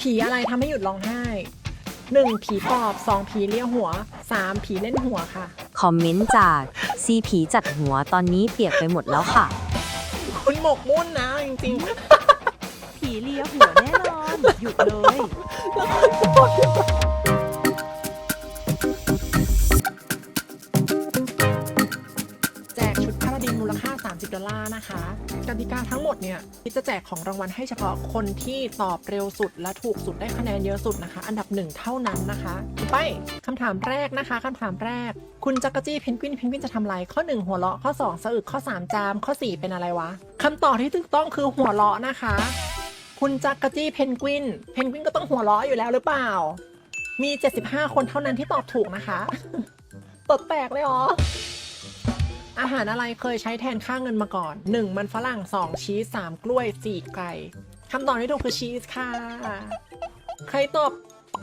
ผีอะไรทำให้หยุดร้องไห้หนึ่งผีปอบสองผีเลี้ยหัวสามผีเล่นหัวค่ะ คอมเมนต์จากซีผีจัดหัวตอนนี้เปียกไปหมดแล้วค่ะ คุณหมกมุ่นนะจริงผีเลียหัวแน่นอน หยุดเลยๆ ดอลลาร์นะคะกติกาทั้งหมดเนี่ยคิจะแจกของรางวัลให้เฉพาะคนที่ตอบเร็วสุดและถูกสุดได้คะแนนเยอะสุดนะคะ อันดับหนึ่งเท่านั้นนะคะไปคำถามแรกนะคะคำถามแรก คุณจักรจี้เพนกวินเพนกวินจะทำอะไรข้อ 1 หัวเราะข้อ 2 สะอึกข้อ 3 จาม ข้อ 4 เป็นอะไรวะคำตอบที่ถูกต้องคือหัวเราะนะคะ คุณจักรจี้เพนกวินเพนกวินก็ต้องหัวเราะอยู่แล้วหรือเปล่า มี 75 คนเท่านั้นที่ตอบถูกนะคะตดแตกเลยอ๋อ อาหารอะไรเคยใช้แทนค่าเงินมาก่อน 1 มันฝรั่ง 2 ชีส 3 กล้วย 4 ไก่คำตอบที่ถูกคือชีสค่ะ ใครตอบ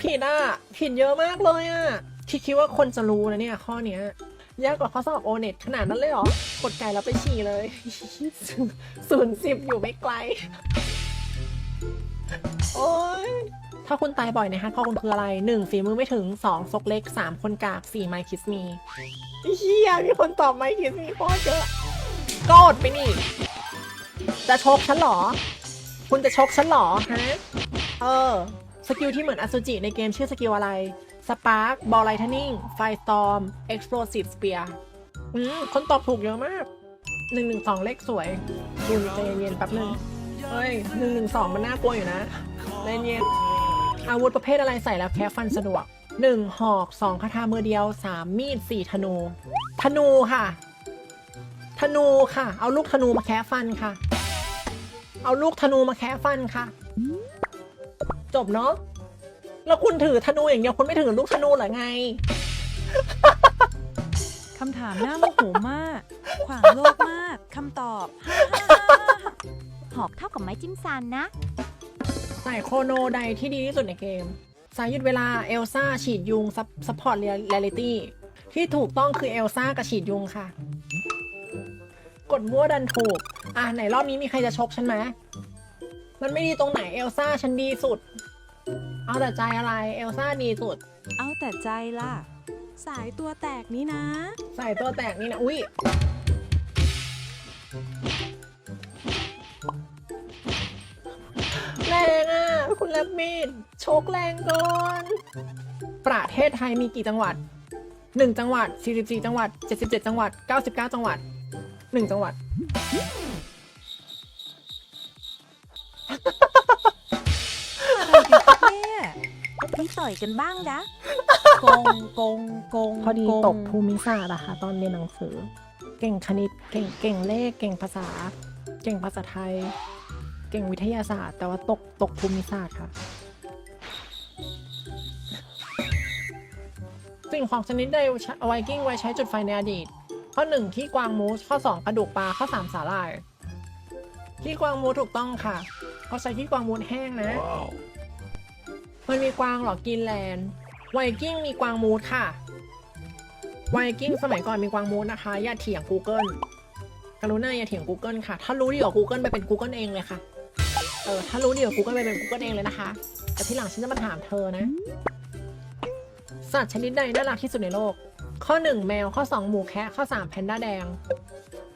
ผิดอะ ผิดเยอะมากเลยอะ คิดคิดว่าคนจะรู้นะเนี่ย ข้อเนี้ยยากกว่าข้อสอบโอเน็ตขนาดนั้นเลยเหรอ กดไก่แล้วไปฉี่เลยศูนย์สิบอยู่ไม่ไกล โอ้ย ถ้าคุณตายบ่อยในฮาร์ดคอร์คุณคืออะไร 1. ฝีมือไม่ถึง 2. ซกเล็ก 3. คนกาก 4. ไมคิสมีเฮียมีคนตอบไมคิสมีโคตรเยอะกอดไปนี่ จะชกฉันเหรอ คุณจะชกฉันเหรอฮะเออ สกิลที่เหมือนอสุจิในเกมชื่อสกิลอะไรสปาร์กบอลไลท n นิ่งไฟสตอมเอ็กซ์โพลซีฟสเปียอืมคนตอบถูกเยอะมาก1 1 2เลขสวยดูใจเย็นๆแป๊บนึงเฮ้ย1 1 2มันน่ากลัวอยู่นะใจเย็น อาวุธประเภทอะไรใส่แล้วแค่ฟันสะดวก 1. หอก 2. คาถามือเดียว 3. มีด 4. ธนู ธนูค่ะ ธนูค่ะ เอาลูกธนูมาแคะฟันค่ะ เอาลูกธนูมาแคะฟันค่ะ จบเนาะแล้วคุณถือธนูอย่างเดียวคุณไม่ถือลูกธนูเหรอไงคำถามน่าโมโหมาก ขวางโลกมากคำตอบ หอกเท่ากับไม้จิ้มซันนะ ใส่โคโนใดที่ดีที่สุดในเกม สายหยุดเวลาเอลซ่าฉีดยุงซัพพอร์ตเรียลิตี้ที่ถูกต้องคือเอลซ่ากับฉีดยุงค่ะ กดมั่วดันถูก อะไหนรอบนี้มีใครจะชกฉันไหมมันไม่ดีตรงไหนเอลซ่าฉันดีสุด เอาแต่ใจอะไรเอลซ่าดีสุด เอาแต่ใจล่ะ สายตัวแตกนี้นะ ใส่ตัวแตกนี่นะ อุ้ยแรงอะ คุณแลบมีดโชกแรงเกินประเทศไทยมีกี่จังหวัด 1 จังหวัด 44 จังหวัด 77 จังหวัด 99 จังหวัด 1 จังหวัด เนี่ยพี่ต่อยกันบ้างนะกงกงกงพอดีงตกภูมิศาสตร์อะค่ะ ตอนเรียนหนังสือ เก่งคณิต เก่งเก่งเลข เก่งภาษา เก่งภาษาไทยเก่งวิทยาศาสตร์ แต่ว่าตกตกภูมิศาสตร์ค่ะ สิ่งของชนิดใดไวกิ้งไว้ใช้จุดไฟในอดีต ข้อ1ที่กวางมูส ข้อ 2 กระดูกปลา ข้อ 3 สาหร่ายที่กวางมูสถูกต้องค่ะ เขาใช้ที่กวางมูสแห้งนะมันมีกวางเหรอกินแลนด์ไวกิ้งมีกวางมูสค่ะ ไวกิ้งสมัยก่อนมีกวางมูสนะคะ อย่าเถียง Google กรุณาอย่าเถียง Google ค่ะ ถ้ารู้ดีกว่า Google ไปเป็น Google เองเลยค่ะ เออถ้ารู้ดีกว่า Google ไปเป็น Google เองเลยนะคะ แต่ที่หลังฉันจะมาถามเธอนะ สัตว์ชนิดใดน่ารักที่สุดในโลก ข้อ 1 แมวข้อ 2 หมูแคะข้อ 3 แพนด้าแดง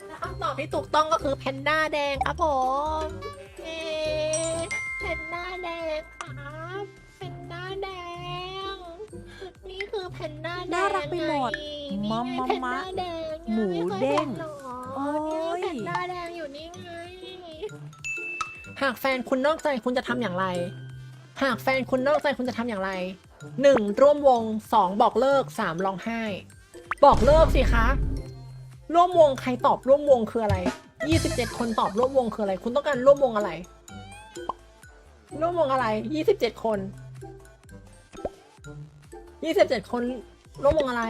และคำตอบที่ถูกต้องก็คือแพนด้าแดงครับผมเอ๊ะแพนด้าแดงครับแพนด้าแดง นี่คือแพนด้าแดงน่ารักไปหมดไงนี่มะไงมะแพนมะด้าแดงหมูไคยเด้งห็นหรอโอ้ยเนี่ยแพนด้าแดงอยู่นี่ไง หากแฟนคุณนอกใจคุณจะทำอย่างไร หากแฟนคุณนอกใจคุณจะทำอย่างไรหนึ่งร่วมวงสองบอกเลิกสามร้องไห้ บอกเลิกสิคะ ร่วมวงใครตอบร่วมวงคืออะไรยี่สิบเจ็ดคนตอบร่วมวงคืออะไร คุณต้องการร่วมวงอะไร ร่วมวงอะไรยี่สิบเจ็ดคนยี่สิบเจ็ดคนร่วมวงอะไร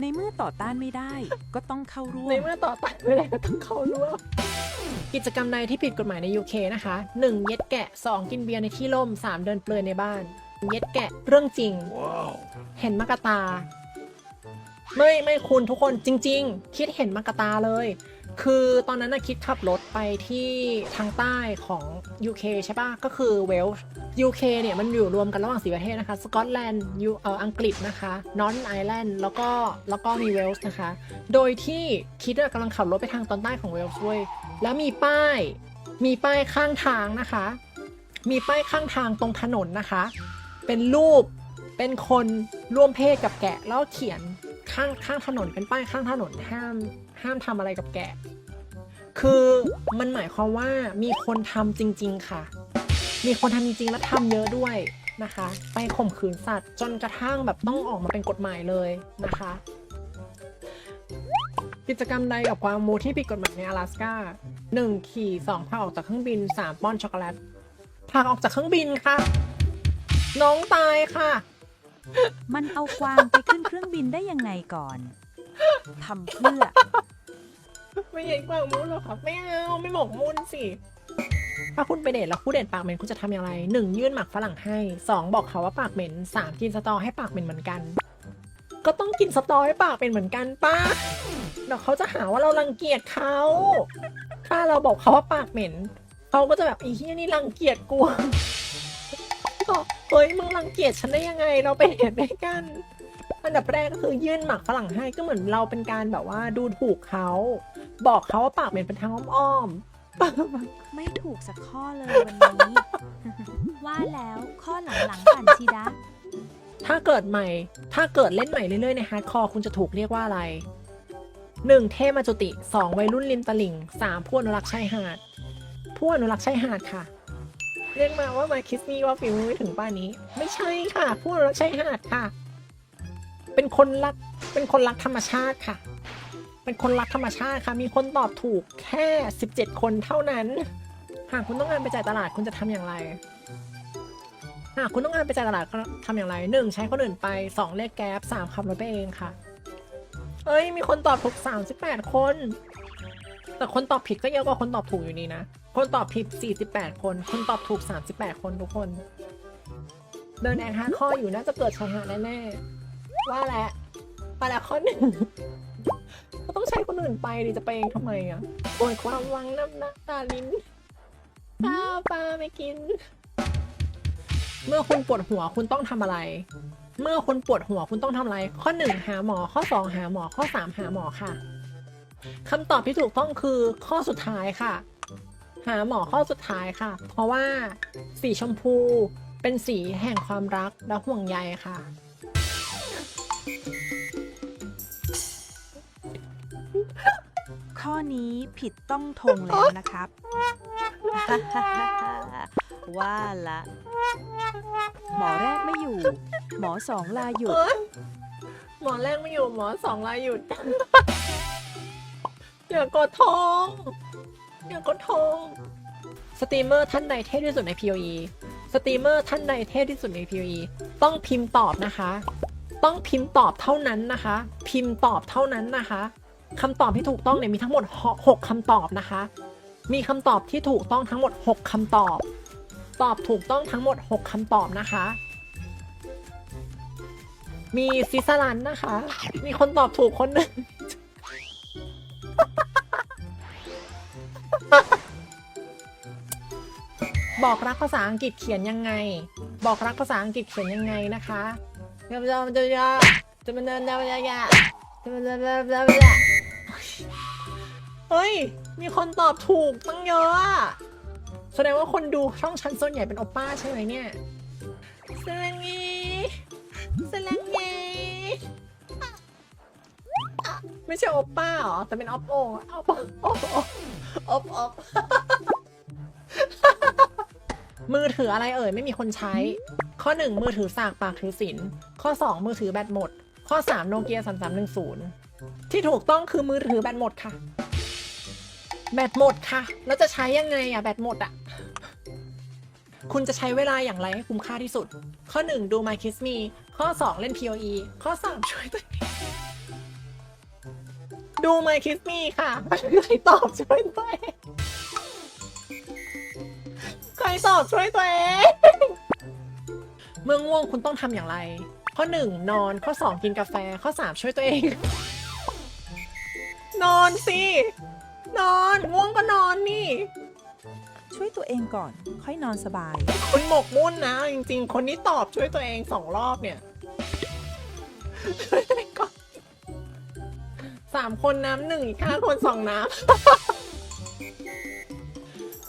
ในเมื่อต่อต้านไม่ได้ ก็ต้องเข้าร่วในมเมื่อต่อตัดไม่ได้ก็ต้องเข้าร่วม กิจกรรมใดที่ผิดกฎหมายใน UK นะคะ 1. เย็ดแกะ 2. กินเบียร์ในที่ร่ม 3. เดินเปลือยในบ้าน เย็ดแกะเรื่องจริงเห็นมากระตา ไม่ไม่คุณทุกคนจริง ๆ คิดเห็นมากระตาเลย คือตอนนั้นนะคิดขับรถไปที่ทางใต้ของ UK ใช่ปะก็คือเวลส์ UK เนี่ยมันอยู่รวมกันระหว่างสีประเทศนะคะ สกอตแลนด์ยูเอ่ออังกฤษนะคะนอร์ทไอแลนด์แล้วก็แล้วก็มีเวลส์นะคะ โดยที่คิดอะกำลังขับรถไปทางตอนใต้ของเวลส์ด้วยแล้วมีป้าย มีป้ายข้างทางนะคะ มีป้ายข้างทางตรงถนนนะคะ เป็นรูปเป็นคนร่วมเพศกับแกะแล้วเขียน ข้างข้างถนนเป็นป้ายข้างถนนห้ามห้ามทำอะไรกับแกะ คือมันหมายความว่ามีคนทำจริง ๆ ค่ะ มีคนทำจริง ๆ และทำเยอะด้วยนะคะ ไปข่มขืนสัตว์ จนกระทั่งแบบต้องออกมาเป็นกฎหมายเลยนะคะ กิจกรรมใดกับความมูที่ผิดกฎหมายใน阿拉斯ก้าหนึ่งขี่สองพาออกจากเครื่องบินสามป้อนช็อกโกแลตพาออกจากเครื่องบินค่ะ น้องตายค่ะ มันเอากวางไปขึ้นเครื่องบินได้ยังไงก่อนทำเพื่อ ไม่ใช่กวางมูนหรอกครับไม่เอาไม่หมกมุ่นสิ ถ้าคุณไปเดทแล้วคู่เดทปากเหม็นคุณจะทำอย่างไรหนึ่งยื่นหมักฝรั่งให้สองบอกเขาว่าปากเหม็นสามกินสตอให้ปากเหม็นเหมือนกัน ก็ต้องกินสตอให้ปากเป็นเหมือนกันป้าเดี๋ยวเขาจะหาว่าเรารังเกียจเขา ถ้าเราบอกเขาว่าปากเหม็นเขาก็จะแบบอีเหี้ยนี่รังเกียจกู เฮ้ยมึงรังเกียจฉันได้ยังไงเราไปเดทด้วยกัน อันดับแรกก็คือยื่นหมักฝรั่งให้ก็เหมือนเราเป็นการแบบว่าดูถูกเขา บอกเขาว่าปากเหม็นเป็นทางอ้อมๆไม่ถูกสักข้อเลยวันนี้ ว่าแล้วข้อหลังๆปั่นชีดะ ถ้าเกิดใหม่ ถ้าเกิดเล่นใหม่เรื่อยๆในฮาร์ดคอร์คุณจะถูกเรียกว่าอะไร 1. เทมาจุติ 2. วัยรุ่นริมตลิ่ง 3. ผู้อนุรักษ์ชายหาด ผู้อนุรักษ์ชายหาดค่ะ เรียกมาว่ามาคิสมี่ว่าฟิลไม่ถึงป้านนี้ ไม่ใช่ค่ะผู้อนุรักษ์ชายหาดค่ะ เป็นคนรัก เป็นคนรักธรรมชาติค่ะ เป็นคนรักธรรมชาติค่ะ มีคนตอบถูกแค่ 17 คนเท่านั้น หากคุณต้องการไปจ่ายตลาดคุณจะทำอย่างไร หากคุณต้องการไปจ่ายตลาดก็ทำอย่างไรหนึ่งใช้คนอื่นไปสองเรียกแก๊บสามขับรถไปเองค่ะ เอ้ย มีคนตอบถูกสามสิบแปดคน แต่คนตอบผิดก็เยอะกว่าคนตอบถูกอยู่ดีนะ คนตอบผิดสี่สิบแปดคน คนตอบถูกสามสิบแปดคนทุกคน เดินแอนฮาร์ดข้ออยู่น่าจะเกิดชายหาดแน่ๆ ว่าแหละมาแล้วข้อหนึ่งก็ต้องใช้คนอื่นไปดิจะไปเองทำไมอะโอยความวังน้ำหน้าตาลิ้นข้าวปลาไม่กิน เมื่อคุณปวดหัวคุณต้องทำอะไร เมื่อคุณปวดหัวคุณต้องทำอะไร ข้อหนึ่งหาหมอ ข้อสองหาหมอ ข้อสามหาหมอค่ะคำตอบที่ถูกต้องคือข้อสุดท้ายค่ะ หาหมอข้อสุดท้ายค่ะ เพราะว่าสีชมพูเป็นสีแห่งความรักและห่วงใยค่ะ ข้อนี้ผิดต้องทงแล้วนะครับ ว่าละ หมอแรกไม่อยู่ หมอสองลาหยุดเอ้ยหมอแรกไม่อยู่หมอสองลายหยุดอย่ากดทอง อย่ากดทองสตรีมเมอร์ท่านใดเท่ที่สุดใน POE สตรีมเมอร์ท่านใดเท่ที่สุดใน POE ต้องพิมพ์ตอบนะคะ ต้องพิมพ์ตอบเท่านั้นนะคะ พิมพ์ตอบเท่านั้นนะคะคำตอบที่ถูกต้องเนี่ยมีทั้งหมดหกคำตอบนะคะ มีคำตอบที่ถูกต้องทั้งหมด 6คำตอบ ตอบถูกต้องทั้งหมด 6คำตอบนะคะ มีซิสลันนะคะ มีคนตอบถูกคนหนึ่ง บอกรักภาษาอังกฤษเขียนยังไง บอกรักภาษาอังกฤษเขียนยังไงนะคะจะจะจะจะจะมันจะจะจะจะจะจะจะจะเฮ้ย มีคนตอบถูกตั้งเยอะอะแสดงว่าคนดูช่องฉันส่วนใหญ่เป็นโอป้าใช่ไหมเนี่ยสลังงีสลังงีไม่ใช่โอป้าหรอ แต่เป็นออฟโอออฟโอออฟออฟ มือถืออะไรเอ่ยไม่มีคนใช้ ข้อ 1 มือถือสากปากถือสินข้อ 2 มือถือแบตหมด ข้อ 3 โนเกีย 3310 ที่ถูกต้องคือมือถือแบตหมดค่ะ แบตหมดค่ะ แล้วจะใช้ยังไงอะแบตหมดอะคุณจะใช้เวลาอย่างไรให้คุ้มค่าที่สุด ข้อ 1 ดู My Kiss Me ข้อ 2 เล่น POE ข้อ 3 ช่วยตัวเองดู My Kiss Me ค่ะใครตอบช่วยตัวเอง ใครตอบช่วยตัวเองเมื่อง่วงคุณต้องทำอย่างไร ข้อ 1 นอนข้อ 2 กินกาแฟข้อ 3 ช่วยตัวเอง นอนสิ นอนง่วงก็นอนนี่ ช่วยตัวเองก่อน ค่อยนอนสบาย คุณหมกมุ่นนะ จริง ๆ คนที่ตอบช่วยตัวเองสองรอบเนี่ยช่วยตัวเองก่อนสามคนน้ำหนึ่งอีกห้าคนสองน้ำ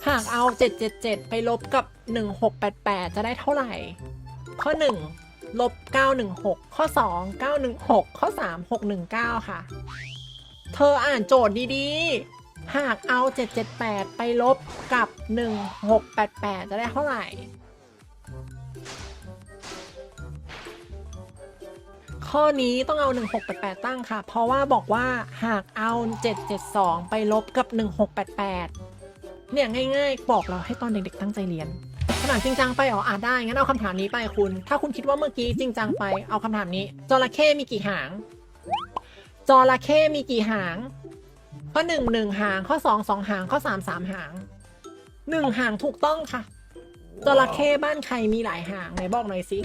หากเอาเจ็ดเจ็ดเจ็ดไปลบกับหนึ่งหกแปดแปดจะได้เท่าไหร่ ข้อหนึ่งลบเก้าหนึ่งหกข้อสองเก้าหนึ่งหกข้อสามหกหนึ่งเก้าค่ะ เธออ่านโจทย์ดีๆ หากเอา 778 ไปลบกับ 1688 จะได้เท่าไหร่ ข้อนี้ต้องเอา 1688 ตั้งค่ะ เพราะว่าบอกว่าหากเอา 772 ไปลบกับ 1688 เนี่ยง่ายๆ บอกเราให้ตอนเด็กๆ ตั้งใจเรียนคำถามจริงจังไปเหรออ่าได้ งั้นเอาคำถามนี้ไปคุณ ถ้าคุณคิดว่าเมื่อกี้จริงจังไป เอาคำถามนี้ จระเข้มีกี่หาง จระเข้มีกี่หาง ข้อหนึ่งหนึ่งหาง ข้อสองสองหาง ข้อสามสามหางหนึ่งหางถูกต้องค่ะ จระเข้บ้านใครมีหลายหางไหนบอกหน่อยสิ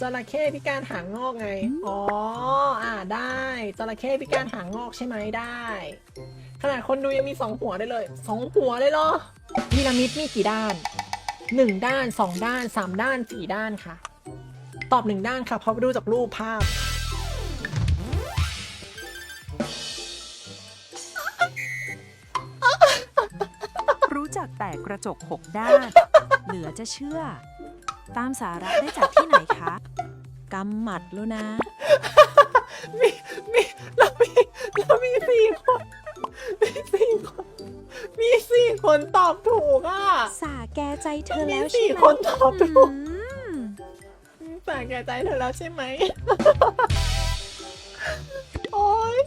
จระเข้พิการหางงอกไง อ๋อ อ่าได้จระเข้พิการหางงอกใช่ไหมได้ ขนาดคนดูยังมีสองหัวได้เลยสองหัวเลยเหรอพีระมิดมีกี่ด้านหนึ่งด้านสองด้านสามด้านสี่ด้านค่ะ ตอบหนึ่งด้านค่ะเพราะไปดูจากรูปภาพรู้จักแต่กระจกหกด้าน เหลือจะเชื่อ ตามสาระได้จากที่ไหนคะกำหมัดแล้วนะ มีมีเรามีเรามีสี่คนมีสี่คนมีสี่คนตอบถูกอะสาแกใจเธอแล้วมีใช่สี่ไหมคนตอบถูกอืมฝากแก่ใจเธอแล้วใช่ไหม โอ๊ย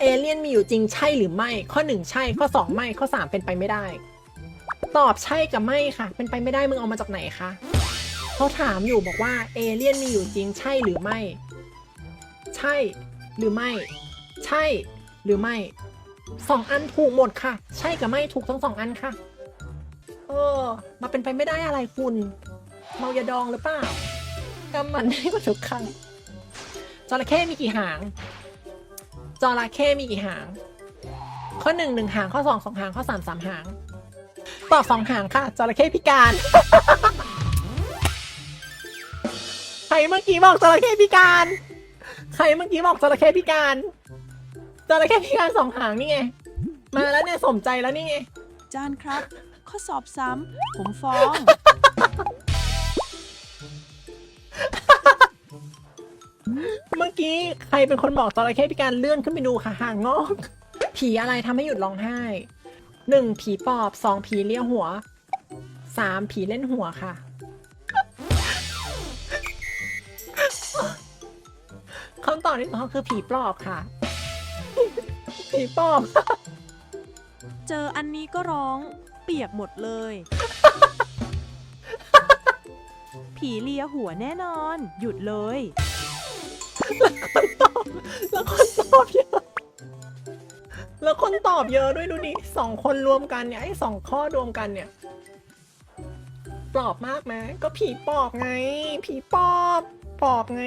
เอเลี่ยนมีอยู่จริงใช่หรือไม่ ข้อหนึ่งใช่ ข้อสองไม่ ข้อสามเป็นไปไม่ได้ ตอบใช่กับไม่ค่ะ เป็นไปไม่ได้มึงเอามาจากไหนคะเขาถามอยู่บอกว่าเอเลี่ยนมีอยู่จริงใช่หรือไม่ ใช่หรือไม่ ใช่หรือไม่สองอันถูกหมดค่ะ ใช่กับไม่ถูกทั้งสองอันค่ะ เออ มาเป็นไปไม่ได้อะไรคุณ เมายาดองหรือเปล่ากำมันได้กว่าทุกครั้งจระเข้มีกี่หางจระเข้มีกี่หาง ข้อหนึ่งหนึ่งหางข้อสองสองหางข้อสามสามหาง ตอบสองหางค่ะจระเข้พิการ ใครเมื่อกี้บอกจระเข้พิการ ใครเมื่อกี้บอกจระเข้พิการจระเข้พิการสองหางนี่ไง มาแล้วเนี่ยสมใจแล้วนี่ไง จานครับ ข้อสอบซ้ำผมฟ้อง เมื่อกี้ใครเป็นคนบอกจระเข้พิการเลื่อนขึ้นไปดูค่ะห่างงอก ผีอะไรทำให้หยุดร้องไห้ หนึ่งผีปอบสองผีเลี้ยวหัวสามผีเล่นหัวค่ะ คำตอบที่สองคือผีปลอบค่ะ ผีปอบ เจออันนี้ก็ร้องเปียกหมดเลย ผีเลียหัวแน่นอน หยุดเลย แล้วคนตอบเยอะ แล้วคนตอบเยอะด้วยดูดิสองคนรวมกันเนี่ยไอ้สองข้อรวมกันเนี่ยปลอบมากไหมก็ผีปอบไง ผีปอบปอบไง